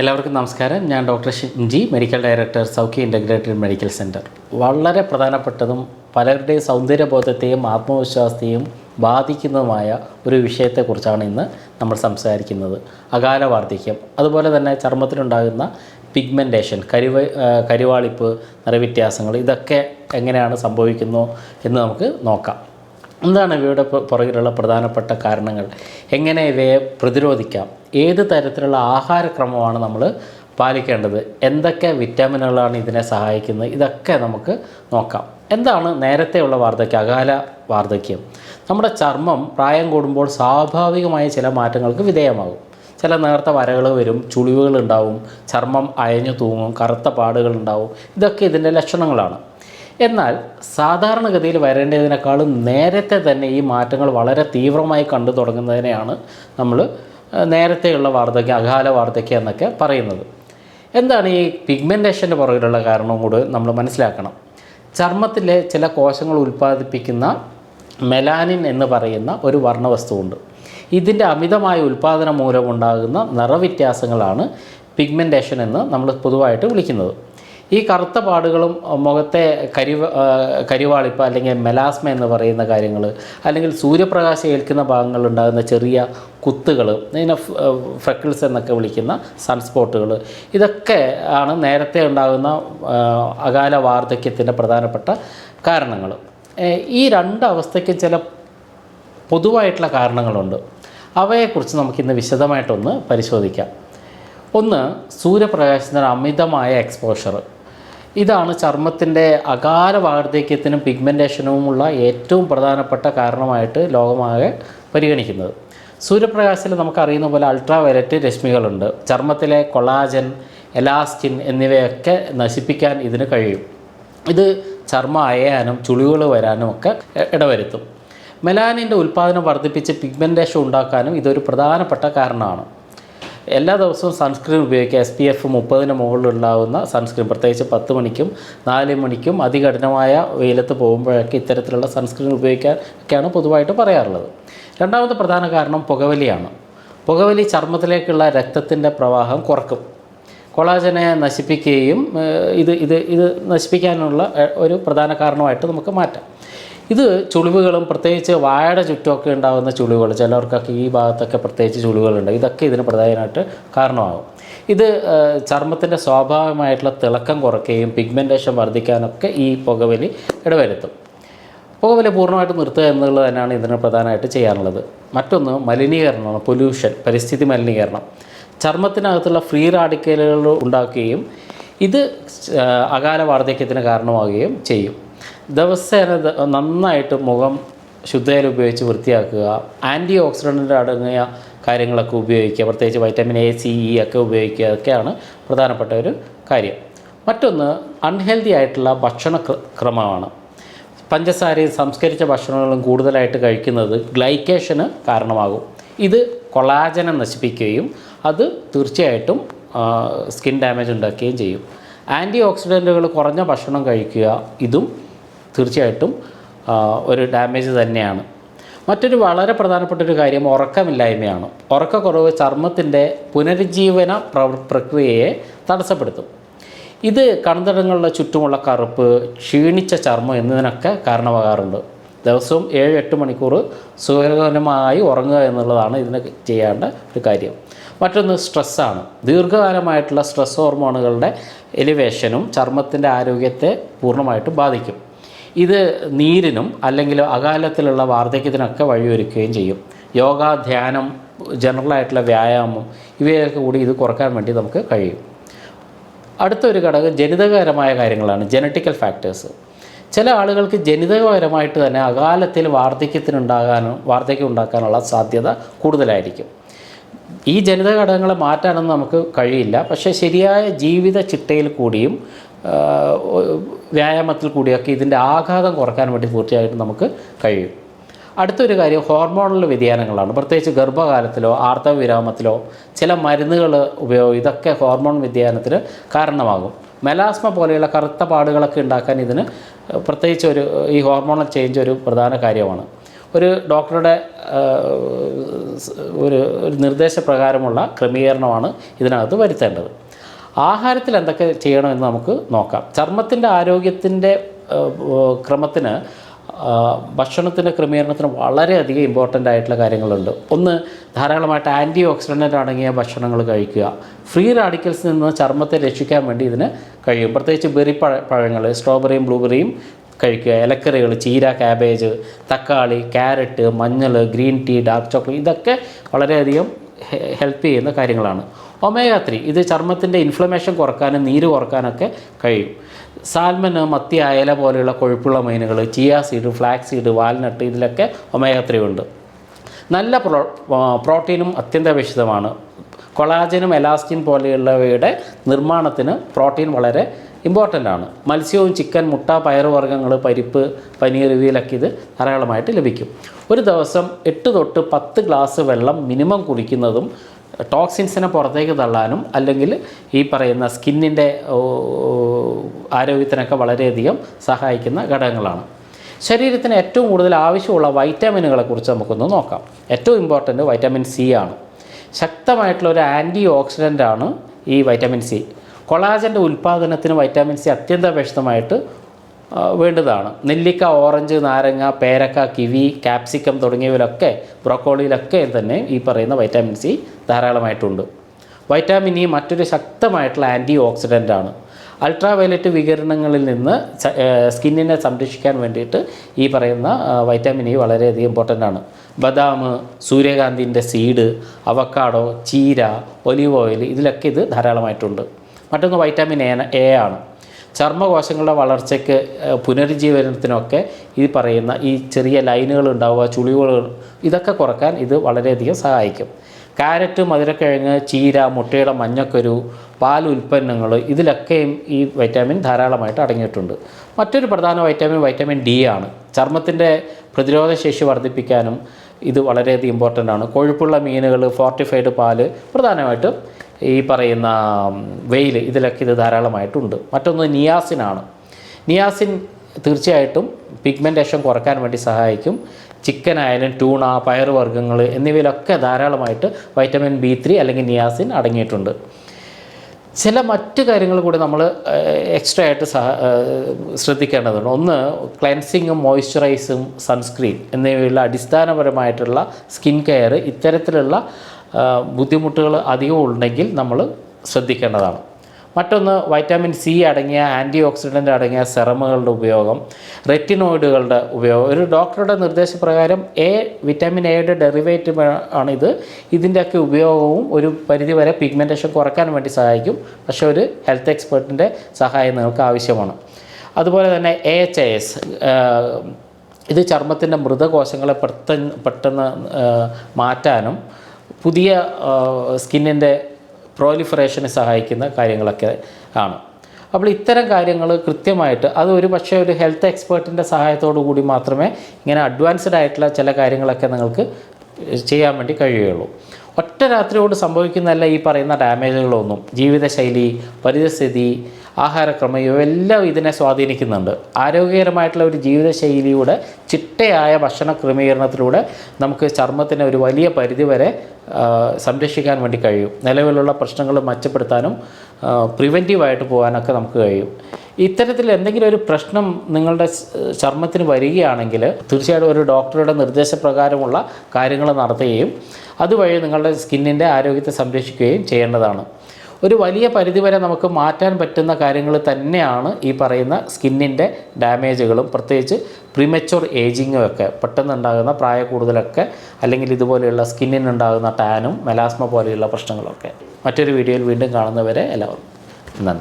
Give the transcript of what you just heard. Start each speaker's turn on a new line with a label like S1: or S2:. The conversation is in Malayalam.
S1: എല്ലാവർക്കും നമസ്കാരം. ഞാൻ doctor Shinji medical director Saukhya integrated medical centre വളരെ പ്രധാനപ്പെട്ടതും പലരുടെയും സൗന്ദര്യബോധത്തെയും ആത്മവിശ്വാസത്തെയും ബാധിക്കുന്നതുമായ ഒരു വിഷയത്തെക്കുറിച്ചാണ് ഇന്ന് നമ്മൾ സംസാരിക്കുന്നത്. അകാല വാർദ്ധക്യം അതുപോലെ തന്നെ ചർമ്മത്തിലുണ്ടാകുന്ന പിഗ്മെന്റേഷൻ കരിവ കരിവാളിപ്പ് നിറവ്യത്യാസങ്ങൾ ഇതൊക്കെ എങ്ങനെയാണ് സംഭവിക്കുന്നു എന്ന് നമുക്ക് നോക്കാം. എന്താണ് ഇവയുടെ പുറകിലുള്ള പ്രധാനപ്പെട്ട കാരണങ്ങൾ? എങ്ങനെ ഇവയെ പ്രതിരോധിക്കാം? ഏത് തരത്തിലുള്ള ആഹാരക്രമമാണ് നമ്മൾ പാലിക്കേണ്ടത്? എന്തൊക്കെ വിറ്റാമിനുകളാണ് ഇതിനെ സഹായിക്കുന്നത്? ഇതൊക്കെ നമുക്ക് നോക്കാം. എന്താണ് നേരത്തെയുള്ള വാർദ്ധക്യം അകാല വാർദ്ധക്യം? നമ്മുടെ ചർമ്മം പ്രായം കൂടുമ്പോൾ സ്വാഭാവികമായ ചില മാറ്റങ്ങൾക്ക് വിധേയമാകും. ചില നേർത്ത വരകൾ വരും ചുളിവുകൾ ഉണ്ടാവും ചർമ്മം അയഞ്ഞു തൂങ്ങും കറുത്ത പാടുകൾ ഉണ്ടാവും. ഇതൊക്കെ ഇതിന്റെ ലക്ഷണങ്ങളാണ്. എന്നാൽ സാധാരണഗതിയിൽ വരേണ്ടതിനേക്കാളും നേരത്തെ തന്നെ ഈ മാറ്റങ്ങൾ വളരെ തീവ്രമായി കണ്ടു തുടങ്ങുന്നതിനെയാണ് നമ്മൾ നേരത്തെയുള്ള വാർദ്ധക്യം അകാല വാർദ്ധക്യം എന്നൊക്കെ പറയുന്നത്. എന്താണ് ഈ പിഗ്മെന്റേഷന്റെ പുറകിലുള്ള കാരണവും കൂടി നമ്മൾ മനസ്സിലാക്കണം. ചർമ്മത്തിലെ ചില കോശങ്ങൾ ഉൽപ്പാദിപ്പിക്കുന്ന മെലാനിൻ എന്ന് പറയുന്ന ഒരു വർണവസ്തുവുണ്ട്. ഇതിന്റെ അമിതമായ ഉൽപ്പാദനം മൂലമുണ്ടാകുന്ന നിറവ്യത്യാസങ്ങളാണ് പിഗ്മെന്റേഷൻ എന്ന് നമ്മൾ പൊതുവായിട്ട് വിളിക്കുന്നത്. ഈ കറുത്ത പാടുകളും മുഖത്തെ കരി കരിവാളിപ്പ് അല്ലെങ്കിൽ മെലാസ്മ എന്ന് പറയുന്ന കാര്യങ്ങൾ അല്ലെങ്കിൽ സൂര്യപ്രകാശം ഏൽക്കുന്ന ഭാഗങ്ങളിൽ ഉണ്ടാകുന്ന ചെറിയ കുത്തുകൾ ഇതിനെ ഫ്രക്കിൾസ് എന്നൊക്കെ വിളിക്കുന്ന സൺസ്പോട്ടുകൾ ഇതൊക്കെ ആണ് നേരത്തെ ഉണ്ടാകുന്ന അകാല വാർദ്ധക്യത്തിന്റെ പ്രധാനപ്പെട്ട കാരണങ്ങൾ ഈ രണ്ട് അവസ്ഥയ്ക്കും ചില പൊതുവായിട്ടുള്ള കാരണങ്ങളുണ്ട്. അവയെക്കുറിച്ച് നമുക്കിന്ന് വിശദമായിട്ടൊന്ന് പരിശോധിക്കാം. ഒന്ന് സൂര്യപ്രകാശത്തിന്റെ അമിതമായ എക്സ്പോഷർ ഇതാണ് ചർമ്മത്തിന്റെ അകാല വാർദ്ധക്യത്തിനും പിഗ്മെന്റേഷനുമുള്ള ഏറ്റവും പ്രധാനപ്പെട്ട കാരണമായിട്ട് ലോകമാകെ പരിഗണിക്കുന്നത്. സൂര്യപ്രകാശത്തിൽ നമുക്കറിയുന്ന പോലെ അൾട്രാ വയലറ്റ് രശ്മികളുണ്ട്. ചർമ്മത്തിലെ കൊളാജൻ എലാസ്റ്റിൻ എന്നിവയൊക്കെ നശിപ്പിക്കാൻ ഇതിന് കഴിയും. ഇത് ചർമ്മ അയയാനും ചുളിവുകൾ വരാനും ഒക്കെ ഇടവരുത്തും. മെലാനിന്റെ ഉൽപ്പാദനം വർദ്ധിപ്പിച്ച് പിഗ്മെന്റേഷൻ ഉണ്ടാക്കാനും ഇതൊരു പ്രധാനപ്പെട്ട കാരണമാണ്. എല്ലാ ദിവസവും സൺസ്ക്രീൻ ഉപയോഗിക്കുക. എസ് പി എഫ് മുപ്പതിന് മുകളിലുണ്ടാകുന്ന സൺസ്ക്രീൻ പ്രത്യേകിച്ച് പത്ത് മണിക്കും നാല് മണിക്കും അതികഠിനമായ വെയിലത്ത് പോകുമ്പോഴൊക്കെ ഇത്തരത്തിലുള്ള സൺസ്ക്രീൻ ഉപയോഗിക്കാൻ ഒക്കെയാണ് പൊതുവായിട്ട് പറയാറുള്ളത്. രണ്ടാമത്തെ പ്രധാന കാരണം പുകവലിയാണ്. പുകവലി ചർമ്മത്തിലേക്കുള്ള രക്തത്തിന്റെ പ്രവാഹം കുറക്കും. കൊളാജനെ നശിപ്പിക്കുകയും ഇത് ഇത് ഇത് നശിപ്പിക്കാനുള്ള ഒരു പ്രധാന കാരണമായിട്ട് നമുക്ക് മാറ്റാം. ഇത് ചുളിവുകളും പ്രത്യേകിച്ച് വാഴയുടെ ചുറ്റുമൊക്കെ ഉണ്ടാകുന്ന ചുളിവുകൾ ചിലർക്കൊക്കെ ഈ ഭാഗത്തൊക്കെ പ്രത്യേകിച്ച് ചുളിവുകളുണ്ട്. ഇതൊക്കെ ഇതിന് പ്രധാനമായിട്ട് കാരണമാകും. ഇത് ചർമ്മത്തിന്റെ സ്വാഭാവികമായിട്ടുള്ള തിളക്കം കുറയ്ക്കുകയും പിഗ്മെന്റേഷൻ വർദ്ധിക്കാനൊക്കെ ഈ പുകവലി ഇടവരുത്തും. പുകവലി പൂർണമായിട്ട് നിർത്തുക എന്നുള്ളത് തന്നെയാണ് ഇതിന് പ്രധാനമായിട്ട് ചെയ്യാനുള്ളത്. മറ്റൊന്ന് മലിനീകരണമാണ് പൊല്യൂഷൻ പരിസ്ഥിതി മലിനീകരണം. ചർമ്മത്തിനകത്തുള്ള ഫ്രീ റാഡിക്കലുകൾ ഉണ്ടാക്കുകയും ഇത് അകാല വാർദ്ധക്യത്തിന് കാരണമാവുകയും ചെയ്യും. ദിവസേന നന്നായിട്ട് മുഖം ശുദ്ധയിൽ ഉപയോഗിച്ച് വൃത്തിയാക്കുക ആന്റി ഓക്സിഡന്റ് അടങ്ങിയ കാര്യങ്ങളൊക്കെ ഉപയോഗിക്കുക പ്രത്യേകിച്ച് വൈറ്റമിൻ എ സി ഇ ഒക്കെ ഉപയോഗിക്കുക ഒക്കെയാണ് പ്രധാനപ്പെട്ട ഒരു കാര്യം. മറ്റൊന്ന് അൺഹെൽത്തി ആയിട്ടുള്ള ഭക്ഷണ ക്രമമാണ്. പഞ്ചസാരയും സംസ്കരിച്ച ഭക്ഷണങ്ങളും കൂടുതലായിട്ട് കഴിക്കുന്നത് ഗ്ലൈക്കേഷന് കാരണമാകും. ഇത് കൊളാജനെ നശിപ്പിക്കുകയും അത് തീർച്ചയായിട്ടും സ്കിൻ ഡാമേജ് ഉണ്ടാക്കുകയും ചെയ്യും. ആന്റി ഓക്സിഡന്റുകൾ കുറഞ്ഞ ഭക്ഷണം കഴിക്കുക ഇതും തീർച്ചയായിട്ടും ഒരു ഡാമേജ് തന്നെയാണ്. മറ്റൊരു വളരെ പ്രധാനപ്പെട്ട ഒരു കാര്യം ഉറക്കമില്ലായ്മയാണ്. ഉറക്കക്കുറവ് ചർമ്മത്തിന്റെ പുനരുജ്ജീവന പ്രക്രിയയെ തടസ്സപ്പെടുത്തും. ഇത് കൺതടങ്ങളുടെ ചുറ്റുമുള്ള കറുപ്പ് ക്ഷീണിച്ച ചർമ്മം എന്നതിനൊക്കെ കാരണമാകാറുണ്ട്. ദിവസവും ഏഴ് എട്ട് മണിക്കൂർ സുഖകരമായി ഉറങ്ങുക എന്നുള്ളതാണ് ഇതിന് ചെയ്യേണ്ട ഒരു കാര്യം. മറ്റൊന്ന് സ്ട്രെസ്സാണ്. ദീർഘകാലമായിട്ടുള്ള സ്ട്രെസ് ഹോർമോണുകളുടെ എലിവേഷനും ചർമ്മത്തിന്റെ ആരോഗ്യത്തെ പൂർണമായിട്ടും ബാധിക്കും. ഇത് നീരിനും അല്ലെങ്കിൽ അകാലത്തിലുള്ള വാർദ്ധക്യത്തിനൊക്കെ വഴിയൊരുക്കുകയും ചെയ്യും. യോഗ ധ്യാനം ജനറലായിട്ടുള്ള വ്യായാമം ഇവയൊക്കെ കൂടി ഇത് കുറയ്ക്കാൻ വേണ്ടി നമുക്ക് കഴിയും. അടുത്തൊരു ഘടകം ജനിതകപരമായ കാര്യങ്ങളാണ് ജനറ്റിക്കൽ ഫാക്ടേഴ്സ് ചില ആളുകൾക്ക് ജനിതകപരമായിട്ട് തന്നെ അകാലത്തിൽ വാർദ്ധക്യത്തിനുണ്ടാകാനും വാർദ്ധക്യം ഉണ്ടാക്കാനുള്ള സാധ്യത കൂടുതലായിരിക്കും. ഈ ജനിതക ഘടകങ്ങളെ മാറ്റാനൊന്നും നമുക്ക് കഴിയില്ല. പക്ഷേ ശരിയായ ജീവിത ചിട്ടയിൽ കൂടിയും വ്യായാമത്തിൽ കൂടിയൊക്കെ ഇതിന്റെ ആഘാതം കുറയ്ക്കാൻ വേണ്ടി തീർച്ചയായിട്ടും നമുക്ക് കഴിയും. അടുത്തൊരു കാര്യം ഹോർമോണൽ വ്യതിയാനങ്ങളാണ്. പ്രത്യേകിച്ച് ഗർഭകാലത്തിലോ ആർത്തവ വിരാമത്തിലോ ചില മരുന്നുകൾ ഉപയോഗം ഇതൊക്കെ ഹോർമോൺ വ്യതിയാനത്തിന് കാരണമാകും. മെലാസ്മ പോലെയുള്ള കറുത്ത പാടുകളൊക്കെ ഉണ്ടാക്കാൻ ഇതിന് പ്രത്യേകിച്ച് ഒരു ഈ ഹോർമോണൽ ചേഞ്ച് ഒരു പ്രധാന കാര്യമാണ്. ഒരു ഡോക്ടറുടെ ഒരു ഒരു നിർദ്ദേശപ്രകാരമുള്ള ക്രമീകരണമാണ് ഇതിനകത്ത് വരുത്തേണ്ടത്. ആഹാരത്തിൽ എന്തൊക്കെ ചെയ്യണമെന്ന് നമുക്ക് നോക്കാം. ചർമ്മത്തിന്റെ ആരോഗ്യത്തിന്റെ ക്രമത്തിന് ഭക്ഷണത്തിന്റെ ക്രമീകരണത്തിന് വളരെയധികം ഇമ്പോർട്ടന്റ് ആയിട്ടുള്ള കാര്യങ്ങളുണ്ട്. ഒന്ന് ധാരാളമായിട്ട് ആന്റി ഓക്സിഡന്റ് അടങ്ങിയ ഭക്ഷണങ്ങൾ കഴിക്കുക. ഫ്രീ റാഡിക്കൽസിൽ നിന്ന് ചർമ്മത്തെ രക്ഷിക്കാൻ വേണ്ടി ഇതിന് കഴിയും. പ്രത്യേകിച്ച് ബെറി പഴ പഴങ്ങൾ സ്ട്രോബെറിയും ബ്ലൂബെറിയും കഴിക്കുക. ഇലക്കറികൾ ചീര ക്യാബേജ് തക്കാളി ക്യാരറ്റ് മഞ്ഞൾ ഗ്രീൻ ടീ ഡാർക്ക് ചോക്ലേറ്റ് ഇതൊക്കെ വളരെയധികം ഹെൽപ്പ് ചെയ്യുന്ന കാര്യങ്ങളാണ്. ഒമേഗ ത്രീ ഇത് ചർമ്മത്തിന്റെ ഇൻഫ്ലമേഷൻ കുറക്കാനും നീര് കുറക്കാനൊക്കെ കഴിയും. സാൽമന് മത്തി അയല പോലെയുള്ള കൊഴുപ്പുള്ള മീനുകൾ chia seed flax seed walnut ഇതിലൊക്കെ ഒമേഗ ത്രീ ഉണ്ട്. നല്ല പ്രോ പ്രോട്ടീനും അത്യന്താപേക്ഷിതമാണ് കൊളാജനും എലാസ്റ്റിൻ പോലെയുള്ളവയുടെ നിർമ്മാണത്തിന് പ്രോട്ടീൻ വളരെ ഇമ്പോർട്ടന്റ് ആണ്. മത്സ്യവും ചിക്കൻ മുട്ട പയറുവർഗങ്ങൾ പരിപ്പ് പനീർ ഇവയിലൊക്കെ ഇത് ധാരാളമായിട്ട് ലഭിക്കും. ഒരു ദിവസം എട്ട് തൊട്ട് പത്ത് ഗ്ലാസ് വെള്ളം മിനിമം കുടിക്കുന്നതും ടോക്സിൻസിനെ പുറത്തേക്ക് തള്ളാനും അല്ലെങ്കിൽ ഈ പറയുന്ന സ്കിന്നിന്റെ ആരോഗ്യത്തിനൊക്കെ വളരെയധികം സഹായിക്കുന്ന ഘടകങ്ങളാണ്. ശരീരത്തിന് ഏറ്റവും കൂടുതൽ ആവശ്യമുള്ള വൈറ്റാമിനുകളെ കുറിച്ച് നമുക്കൊന്ന് നോക്കാം. ഏറ്റവും ഇമ്പോർട്ടന്റ് വൈറ്റമിൻ സി ആണ്. ശക്തമായിട്ടുള്ള ഒരു ആന്റി ഓക്സിഡന്റ് ആണ് ഈ വൈറ്റമിൻ സി കൊളാജന്റെ ഉൽപ്പാദനത്തിന് വൈറ്റാമിൻ സി അത്യന്താപേക്ഷിതമായിട്ട് വേണ്ടതാണ്. നെല്ലിക്ക ഓറഞ്ച് നാരങ്ങ പേരക്ക കിവി കാപ്സിക്കം തുടങ്ങിയവയിലൊക്കെ ബ്രോക്കോളിയിലൊക്കെ തന്നെ ഈ പറയുന്ന വൈറ്റാമിൻ സി ധാരാളമായിട്ടുണ്ട്. വൈറ്റാമിൻ ഇ മറ്റൊരു ശക്തമായിട്ടുള്ള ആന്റി ഓക്സിഡന്റ് ആണ്. അൾട്രാ വയലറ്റ് വികിരണങ്ങളിൽ നിന്ന് സ്കിന്നിനെ സംരക്ഷിക്കാൻ വേണ്ടിയിട്ട് ഈ പറയുന്ന വൈറ്റാമിൻ ഇ വളരെയധികം ഇമ്പോർട്ടന്റ് ആണ്. ബദാം സൂര്യകാന്തിന്റെ സീഡ് അവക്കാടോ ചീര ഒലിവ് ഓയിൽ ഇതിലൊക്കെ ഇത് ധാരാളമായിട്ടുണ്ട്. മറ്റൊന്ന് വൈറ്റാമിൻ എ എ ആണ്. ചർമ്മകോശങ്ങളുടെ വളർച്ചയ്ക്ക് പുനരുജ്ജീവനത്തിനൊക്കെ ഈ പറയുന്ന ഈ ചെറിയ ലൈനുകൾ ഉണ്ടാവുക ചുളിവുകൾ ഇതൊക്കെ കുറയ്ക്കാൻ ഇത് വളരെയധികം സഹായിക്കും. കാരറ്റ് മധുരക്കിഴങ്ങ് ചീര മുട്ടയുടെ മഞ്ഞക്കരു പാൽ ഉൽപ്പന്നങ്ങൾ ഇതിലൊക്കെയും ഈ വൈറ്റാമിൻ ധാരാളമായിട്ട് അടങ്ങിയിട്ടുണ്ട്. മറ്റൊരു പ്രധാന വൈറ്റാമിൻ വൈറ്റാമിൻ ഡി ആണ്. ചർമ്മത്തിന്റെ പ്രതിരോധശേഷി വർദ്ധിപ്പിക്കാനും ഇത് വളരെയധികം ഇമ്പോർട്ടന്റ് ആണ്. കൊഴുപ്പുള്ള മീനുകൾ ഫോർട്ടിഫൈഡ് പാൽ പ്രധാനമായിട്ടും ഈ പറയുന്ന വെയിൽ ഇതിലൊക്കെ ഇത് ധാരാളമായിട്ടുണ്ട്. മറ്റൊന്ന് നിയാസിനാണ്. നിയാസിൻ തീർച്ചയായിട്ടും പിഗ്മെന്റേഷൻ കുറയ്ക്കാൻ വേണ്ടി സഹായിക്കും. ചിക്കൻ ആയാലും ട്യൂണ പയറുവർഗങ്ങൾ എന്നിവയിലൊക്കെ ധാരാളമായിട്ട് വൈറ്റമിൻ ബി ത്രീ അല്ലെങ്കിൽ നിയാസിൻ അടങ്ങിയിട്ടുണ്ട്. ചില മറ്റ് കാര്യങ്ങൾ കൂടി നമ്മൾ എക്സ്ട്രാ ആയിട്ട് സഹ ശ്രദ്ധിക്കേണ്ടതുണ്ട്. ഒന്ന് ക്ലെൻസിങ്ങും മോയ്സ്ചറൈസും സൺസ്ക്രീൻ എന്നിവയുള്ള അടിസ്ഥാനപരമായിട്ടുള്ള സ്കിൻ കെയർ ഇത്തരത്തിലുള്ള ബുദ്ധിമുട്ടുകൾ അധികം ഉണ്ടെങ്കിൽ നമ്മൾ ശ്രദ്ധിക്കേണ്ടതാണ്. മറ്റൊന്ന് വൈറ്റാമിൻ സി അടങ്ങിയ ആന്റി ഓക്സിഡന്റ് അടങ്ങിയ സെറമുകളുടെ ഉപയോഗം റെറ്റിനോയിഡുകളുടെ ഉപയോഗം. ഒരു ഡോക്ടറുടെ നിർദ്ദേശപ്രകാരം എ വിറ്റാമിൻ എയുടെ ഡെറിവേറ്റീവ് ആണിത് ഇത്. ഇതിന്റെയൊക്കെ ഉപയോഗവും ഒരു പരിധിവരെ പിഗ്മെന്റേഷൻ കുറയ്ക്കാൻ വേണ്ടി സഹായിക്കും. പക്ഷേ ഒരു ഹെൽത്ത് എക്സ്പേർട്ടിന്റെ സഹായം നിങ്ങൾക്ക് ആവശ്യമാണ്. അതുപോലെ തന്നെ എ എച്ച് എസ് ഇത് ചർമ്മത്തിന്റെ മൃതകോശങ്ങളെ പെട്ടെന്ന് പെട്ടെന്ന് മാറ്റാനും പുതിയ സ്കിന്നിന്റെ പ്രോലിഫറേഷന് സഹായിക്കുന്ന കാര്യങ്ങളൊക്കെ ആണ്. അപ്പോൾ ഇത്തരം കാര്യങ്ങൾ കൃത്യമായിട്ട് അത് ഒരു പക്ഷേ ഒരു ഹെൽത്ത് എക്സ്പേർട്ടിന്റെ സഹായത്തോടു കൂടി മാത്രമേ ഇങ്ങനെ അഡ്വാൻസ്ഡ് ആയിട്ടുള്ള ചില കാര്യങ്ങളൊക്കെ നിങ്ങൾക്ക് ചെയ്യാൻ വേണ്ടി കഴിയുകയുള്ളൂ. ഒറ്റ രാത്രി കൊണ്ട് സംഭവിക്കുന്നതല്ല ഈ പറയുന്ന ഡാമേജുകളൊന്നും. ജീവിതശൈലി പരിതസ്ഥിതി ആഹാരക്രമം ഇവയെല്ലാം ഇതിനെ സ്വാധീനിക്കുന്നുണ്ട്. ആരോഗ്യകരമായിട്ടുള്ള ഒരു ജീവിതശൈലിയുടെ ചിട്ടയായ ഭക്ഷണ ക്രമീകരണത്തിലൂടെ നമുക്ക് ചർമ്മത്തിന് ഒരു വലിയ പരിധിവരെ സംരക്ഷിക്കാൻ വേണ്ടി കഴിയും. നിലവിലുള്ള പ്രശ്നങ്ങൾ മെച്ചപ്പെടുത്താനും പ്രിവെന്റീവായിട്ട് പോകാനൊക്കെ നമുക്ക് കഴിയും. ഇത്തരത്തിൽ എന്തെങ്കിലും ഒരു പ്രശ്നം നിങ്ങളുടെ ചർമ്മത്തിന് വരികയാണെങ്കിൽ തീർച്ചയായിട്ടും ഒരു ഡോക്ടറുടെ നിർദ്ദേശപ്രകാരമുള്ള കാര്യങ്ങൾ നടത്തുകയും അതുവഴി നിങ്ങളുടെ സ്കിന്നിന്റെ ആരോഗ്യത്തെ സംരക്ഷിക്കുകയും ചെയ്യേണ്ടതാണ്. ഒരു വലിയ പരിധിവരെ നമുക്ക് മാറ്റാൻ പറ്റുന്ന കാര്യങ്ങൾ തന്നെയാണ് ഈ പറയുന്ന സ്കിന്നിന്റെ ഡാമേജുകളും പ്രത്യേകിച്ച് പ്രിമച്ചുവർ ഏജിങ്ങും ഒക്കെ. പെട്ടെന്നുണ്ടാകുന്ന പ്രായ കൂടുതലൊക്കെ അല്ലെങ്കിൽ ഇതുപോലെയുള്ള സ്കിന്നിനുണ്ടാകുന്ന ടാനും മെലാസ്മ പോലെയുള്ള പ്രശ്നങ്ങളൊക്കെ. മറ്റൊരു വീഡിയോയിൽ വീണ്ടും കാണുന്നവരെ എല്ലാവർക്കും നന്ദി.